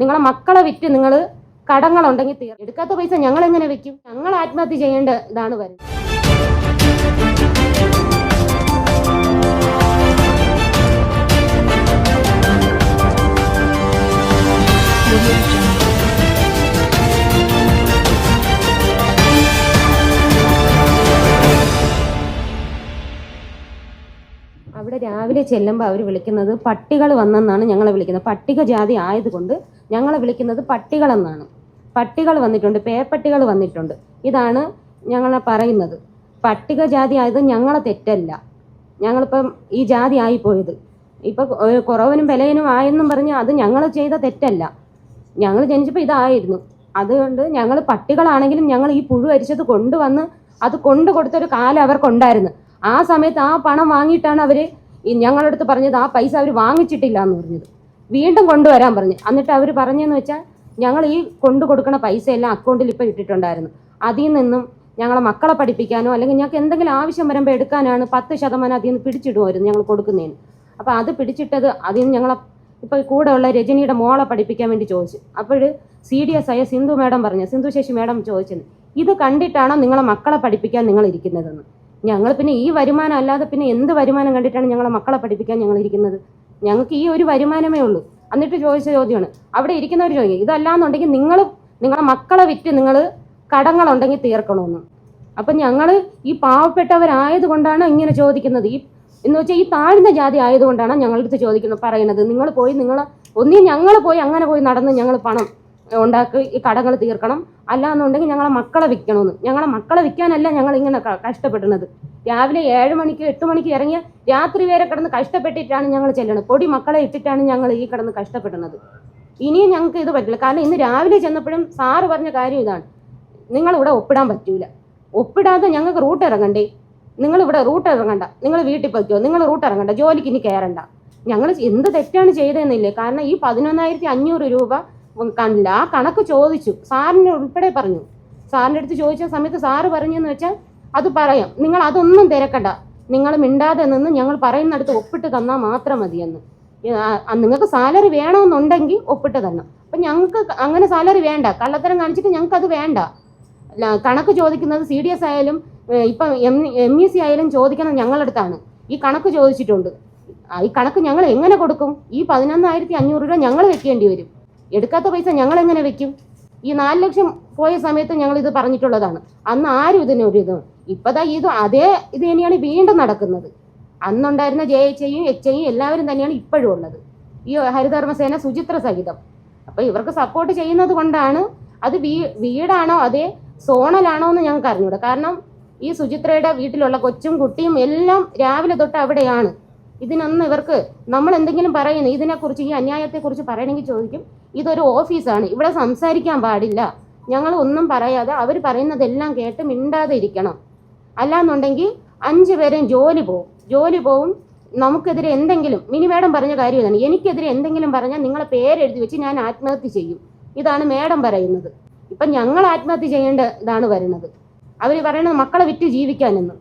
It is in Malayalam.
നിങ്ങളെ മക്കളെ വിറ്റ് നിങ്ങൾ കടങ്ങളുണ്ടെങ്കിൽ തീർ എടുക്കാത്ത പൈസ ഞങ്ങൾ എങ്ങനെ വെക്കും? ഞങ്ങൾ ആത്മഹത്യ ചെയ്യേണ്ട ഇതാണ് വരുന്നത് അവിടെ രാവിലെ ചെല്ലുമ്പോൾ അവർ വിളിക്കുന്നത് പട്ടികൾ വന്നെന്നാണ് ഞങ്ങളെ വിളിക്കുന്നത്. പട്ടിക ജാതി ആയതുകൊണ്ട് ഞങ്ങളെ വിളിക്കുന്നത് പട്ടികളെന്നാണ് പട്ടികൾ വന്നിട്ടുണ്ട് പേപ്പട്ടികൾ വന്നിട്ടുണ്ട്. ഇതാണ് ഞങ്ങളെ പറയുന്നത്. പട്ടിക ജാതി ആയത് ഞങ്ങളെ തെറ്റല്ല. ഞങ്ങളിപ്പം ഈ ജാതി ആയിപ്പോയത്. ഇപ്പം കുറവനും വിലയനും ആയെന്നും പറഞ്ഞ് അത് ഞങ്ങൾ ചെയ്ത തെറ്റല്ല. ഞങ്ങൾ ജനിച്ചപ്പോൾ ഇതായിരുന്നു. അതുകൊണ്ട് ഞങ്ങൾ പട്ടികളാണെങ്കിലും ഞങ്ങൾ ഈ പുഴു അരിച്ചത് കൊണ്ടുവന്ന് അത് കൊണ്ടു കൊടുത്തൊരു കാലം അവർക്കുണ്ടായിരുന്നു. ആ സമയത്ത് ആ പണം വാങ്ങിയിട്ടാണ് അവർ ഞങ്ങളുടെ അടുത്ത് പറഞ്ഞത് ആ പൈസ അവർ വാങ്ങിച്ചിട്ടില്ല എന്ന് പറഞ്ഞത്. വീണ്ടും കൊണ്ടുവരാൻ പറഞ്ഞു. എന്നിട്ട് അവർ പറഞ്ഞതെന്ന് വെച്ചാൽ ഞങ്ങൾ ഈ കൊണ്ടു കൊടുക്കുന്ന പൈസ എല്ലാം അക്കൗണ്ടിൽ ഇപ്പോൾ ഇട്ടിട്ടുണ്ടായിരുന്നു. അതിൽ നിന്നും ഞങ്ങളെ മക്കളെ പഠിപ്പിക്കാനോ അല്ലെങ്കിൽ ഞങ്ങൾക്ക് എന്തെങ്കിലും ആവശ്യം വരുമ്പോൾ എടുക്കാനാണ് പത്ത് ശതമാനം അതിൽ നിന്ന് പിടിച്ചിടുമായിരുന്നു ഞങ്ങൾ കൊടുക്കുന്നതിന്. അപ്പോൾ അത് പിടിച്ചിട്ടത് അതിൽ നിന്ന് ഞങ്ങളെ ഇപ്പോൾ കൂടെയുള്ള രജനിയുടെ മോളെ പഠിപ്പിക്കാൻ വേണ്ടി ചോദിച്ചു. അപ്പോൾ സി ഡി എസ് ആയ സിന്ധു മാഡം പറഞ്ഞു സിന്ധു ശശി മാഡം ചോദിച്ചത് ഇത് കണ്ടിട്ടാണോ നിങ്ങളെ മക്കളെ പഠിപ്പിക്കാൻ നിങ്ങൾ ഇരിക്കുന്നതെന്ന്? ഞങ്ങൾ പിന്നെ ഈ വരുമാനം അല്ലാതെ പിന്നെ എന്ത് വരുമാനം കണ്ടിട്ടാണ് ഞങ്ങളെ മക്കളെ പഠിപ്പിക്കാൻ ഞങ്ങൾ ഇരിക്കുന്നത്? ഞങ്ങൾക്ക് ഈ ഒരു വരുമാനമേ ഉള്ളൂ. എന്നിട്ട് ചോദിച്ച ചോദ്യമാണ്. അവിടെ ഇരിക്കുന്നവർ ചോദിക്കും ഇതല്ലാന്നുണ്ടെങ്കിൽ നിങ്ങൾ നിങ്ങളെ മക്കളെ വിറ്റ് നിങ്ങൾ കടങ്ങളുണ്ടെങ്കിൽ തീർക്കണമെന്ന്. അപ്പം ഞങ്ങൾ ഈ പാവപ്പെട്ടവരായത് കൊണ്ടാണ് ഇങ്ങനെ ചോദിക്കുന്നത്. ഈ എന്ന് വെച്ചാൽ ഈ താഴ്ന്ന ജാതി ആയതുകൊണ്ടാണ് അടുത്ത് ചോദിക്കുന്നത് പറയുന്നത്. നിങ്ങൾ പോയി നിങ്ങൾ ഒന്നീ ഞങ്ങൾ പോയി അങ്ങനെ പോയി നടന്ന് ഞങ്ങൾ പണം ഉണ്ടാക്കി കടകൾ തീർക്കണം. അല്ലാന്നുണ്ടെങ്കിൽ ഞങ്ങളെ മക്കളെ വിൽക്കണമെന്ന് ഞങ്ങളെ മക്കളെ വിൽക്കാനല്ല ഞങ്ങൾ ഇങ്ങനെ കഷ്ടപ്പെടുന്നത്. രാവിലെ ഏഴ് മണിക്ക് എട്ട് മണിക്ക് ഇറങ്ങിയ രാത്രി വരെ കിടന്ന് കഷ്ടപ്പെട്ടിട്ടാണ് ഞങ്ങൾ ചെല്ലണത്. പൊടി മക്കളെ ഇട്ടിട്ടാണ് ഞങ്ങൾ ഈ കിടന്ന് കഷ്ടപ്പെടുന്നത്. ഇനിയും ഞങ്ങൾക്ക് ഇത് പറ്റില്ല. കാരണം ഇന്ന് രാവിലെ ചെന്നപ്പോഴും സാറ് പറഞ്ഞ കാര്യം ഇതാണ്. നിങ്ങൾ ഇവിടെ ഒപ്പിടാൻ പറ്റൂല. ഒപ്പിടാതെ ഞങ്ങൾക്ക് റൂട്ട് ഇറങ്ങണ്ടേ? നിങ്ങൾ ഇവിടെ റൂട്ട് ഇറങ്ങണ്ട. നിങ്ങൾ വീട്ടിൽ പൊയ്ക്കോ. നിങ്ങൾ റൂട്ട് ഇറങ്ങണ്ട. ജോലിക്ക് ഇനി കയറണ്ട. ഞങ്ങൾ എന്ത് തെറ്റാണ് ചെയ്തതെന്നില്ലേ? കാരണം ഈ പതിനൊന്നായിരത്തി അഞ്ഞൂറ് രൂപ കണ്ടില്ല. ആ കണക്ക് ചോദിച്ചു. സാറിന് ഉൾപ്പെടെ പറഞ്ഞു. സാറിന്റെ അടുത്ത് ചോദിച്ച സമയത്ത് സാറ് പറഞ്ഞെന്ന് വെച്ചാൽ അത് പറയാം. നിങ്ങൾ അതൊന്നും തിരക്കണ്ട. നിങ്ങൾ മിണ്ടാതെ നിന്ന് ഞങ്ങൾ പറയുന്നിടത്ത് ഒപ്പിട്ട് തന്നാൽ മാത്രം മതിയെന്ന്. നിങ്ങൾക്ക് സാലറി വേണമെന്നുണ്ടെങ്കിൽ ഒപ്പിട്ട് തരണം. അപ്പം ഞങ്ങൾക്ക് അങ്ങനെ സാലറി വേണ്ട. കള്ളത്തരം കാണിച്ചിട്ട് ഞങ്ങൾക്ക് അത് വേണ്ട കണക്ക് ചോദിക്കുന്നത് സി ഡി എസ് ആയാലും ഇപ്പം എം എം ഇ സി ആയാലും ചോദിക്കണം ഞങ്ങളടുത്താണ് ഈ കണക്ക് ചോദിച്ചിട്ടുണ്ട്. ഈ കണക്ക് ഞങ്ങൾ എങ്ങനെ കൊടുക്കും? ഈ പതിനൊന്നായിരത്തി അഞ്ഞൂറ് രൂപ ഞങ്ങൾ വെക്കേണ്ടി വരും. എടുക്കാത്ത പൈസ ഞങ്ങൾ എങ്ങനെ വെക്കും? ഈ നാല് ലക്ഷം പോയ സമയത്ത് ഞങ്ങൾ ഇത് പറഞ്ഞിട്ടുള്ളതാണ്. അന്ന് ആരും ഇതിന് ഒരു ഇത് ഇപ്പതാ ഇത് അതേ ഇത് തന്നെയാണ് വീണ്ടും നടക്കുന്നത്. അന്നുണ്ടായിരുന്ന ജെ എച്ച് ഐയും എച്ച് ഐയും എല്ലാവരും തന്നെയാണ് ഇപ്പോഴും ഉള്ളത്. ഈ ഹരിതകർമ്മസേന സുചിത്ര സഹിതം. അപ്പൊ ഇവർക്ക് സപ്പോർട്ട് ചെയ്യുന്നത് കൊണ്ടാണ് അത് വീ വീടാണോ അതേ സോണലാണോ എന്ന് ഞങ്ങൾക്ക് അറിഞ്ഞൂടാ. കാരണം ഈ സുചിത്രയുടെ വീട്ടിലുള്ള കൊച്ചും കുട്ടിയും എല്ലാം രാവിലെ തൊട്ട് അവിടെയാണ്. ഇതിനൊന്നും ഇവർക്ക് നമ്മൾ എന്തെങ്കിലും പറയുന്നു ഇതിനെക്കുറിച്ച് ഈ അന്യായത്തെക്കുറിച്ച് പറയണമെങ്കിൽ ചോദിക്കും. ഇതൊരു ഓഫീസാണ് ഇവിടെ സംസാരിക്കാൻ പാടില്ല. ഞങ്ങൾ ഒന്നും പറയാതെ അവർ പറയുന്നതെല്ലാം കേട്ട് മിണ്ടാതെ ഇരിക്കണം. അല്ലാന്നുണ്ടെങ്കിൽ അഞ്ച് പേരെയും ജോലി പോവും. ജോലി പോവും നമുക്കെതിരെ എന്തെങ്കിലും മിനി മേഡം പറഞ്ഞ കാര്യം ഇതാണ്. എനിക്കെതിരെ എന്തെങ്കിലും പറഞ്ഞാൽ നിങ്ങളെ പേരെഴുതി വെച്ച് ഞാൻ ആത്മഹത്യ ചെയ്യും. ഇതാണ് മേഡം പറയുന്നത്. ഇപ്പം ഞങ്ങൾ ആത്മഹത്യ ചെയ്യേണ്ട ഇതാണ് വരുന്നത്. അവർ പറയുന്നത് മക്കളെ വിറ്റ് ജീവിക്കാനെന്ന്.